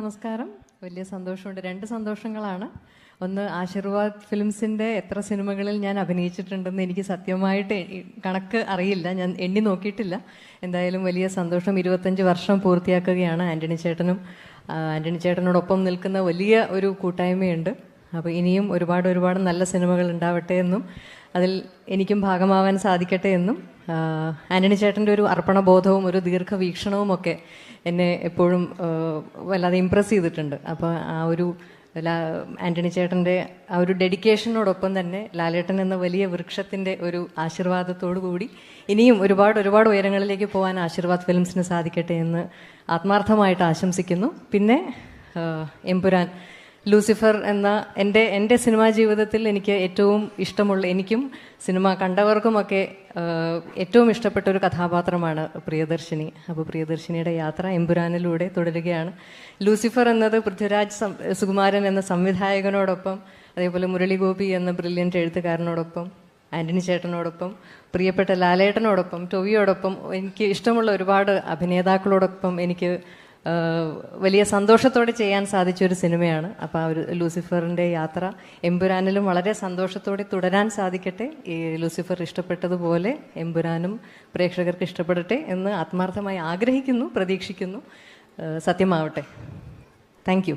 നമസ്കാരം. വലിയ സന്തോഷമുണ്ട്. രണ്ട് സന്തോഷങ്ങളാണ്. ഒന്ന് ആശീർവാദ് ഫിലിംസിന്റെ എത്ര സിനിമകളിൽ ഞാൻ അഭിനയിച്ചിട്ടുണ്ടെന്ന് എനിക്ക് സത്യമായിട്ട് കണക്ക് അറിയില്ല. ഞാൻ എണ്ണി നോക്കിയിട്ടില്ല. എന്തായാലും വലിയ സന്തോഷം. ഇരുപത്തഞ്ച് വർഷം പൂർത്തിയാക്കുകയാണ് ആന്റണി ചേട്ടനും. ആന്റണി ചേട്ടനോടൊപ്പം നിൽക്കുന്ന വലിയ ഒരു കൂട്ടായ്മയുണ്ട്. അപ്പോൾ ഇനിയും ഒരുപാട് ഒരുപാട് നല്ല സിനിമകൾ ഉണ്ടാവട്ടെ എന്നും അതിൽ എനിക്കും ഭാഗമാവാൻ സാധിക്കട്ടെ എന്നും ആന്റണി ചേട്ടന്റെ ഒരു അർപ്പണബോധവും ഒരു ദീർഘവീക്ഷണവും ഒക്കെ എന്നെ എപ്പോഴും വല്ലാതെ ഇമ്പ്രസ് ചെയ്തിട്ടുണ്ട്. അപ്പോൾ ആ ഒരു ആന്റണി ചേട്ടന്റെ ആ ഒരു ഡെഡിക്കേഷനോടൊപ്പം തന്നെ ലാലേട്ടൻ എന്ന വലിയ വൃക്ഷത്തിന്റെ ഒരു ആശീർവാദത്തോടു കൂടി ഇനിയും ഒരുപാട് ഒരുപാട് ഉയരങ്ങളിലേക്ക് പോകാൻ ആശീർവാദ് ഫിലിംസിന് സാധിക്കട്ടെ എന്ന് ആത്മാർത്ഥമായിട്ട് ആശംസിക്കുന്നു. പിന്നെ എംപുരാൻ ലൂസിഫർ എന്ന എന്റെ എന്റെ സിനിമാ ജീവിതത്തിൽ എനിക്ക് ഏറ്റവും ഇഷ്ടമുള്ള എനിക്കും സിനിമ കണ്ടവർക്കുമൊക്കെ ഏറ്റവും ഇഷ്ടപ്പെട്ട ഒരു കഥാപാത്രമാണ് പ്രിയദർശിനി. അപ്പോൾ പ്രിയദർശിനിയുടെ യാത്ര എമ്പുരാനിലൂടെ തുടരുകയാണ്. ലൂസിഫർ എന്നത് പൃഥ്വിരാജ് സുകുമാരൻ എന്ന സംവിധായകനോടൊപ്പം അതേപോലെ മുരളി ഗോപി എന്ന ബ്രില്യന്റ് എഴുത്തുകാരനോടൊപ്പം ആന്റണി ചേട്ടനോടൊപ്പം പ്രിയപ്പെട്ട ലാലേട്ടനോടൊപ്പം ടൊവിയോടൊപ്പം എനിക്ക് ഇഷ്ടമുള്ള ഒരുപാട് അഭിനേതാക്കളോടൊപ്പം എനിക്ക് വലിയ സന്തോഷത്തോടെ ചെയ്യാൻ സാധിച്ച ഒരു സിനിമയാണ്. അപ്പോൾ ആ ഒരു ലൂസിഫറിന്റെ യാത്ര എമ്പുരാനിലും വളരെ സന്തോഷത്തോടെ തുടരാൻ സാധിക്കട്ടെ. ഈ ലൂസിഫർ ഇഷ്ടപ്പെട്ടതുപോലെ എമ്പുരാനും പ്രേക്ഷകർക്ക് ഇഷ്ടപ്പെടട്ടെ എന്ന് ആത്മാർത്ഥമായി ആഗ്രഹിക്കുന്നു പ്രതീക്ഷിക്കുന്നു. സത്യമാവട്ടെ. Thank you.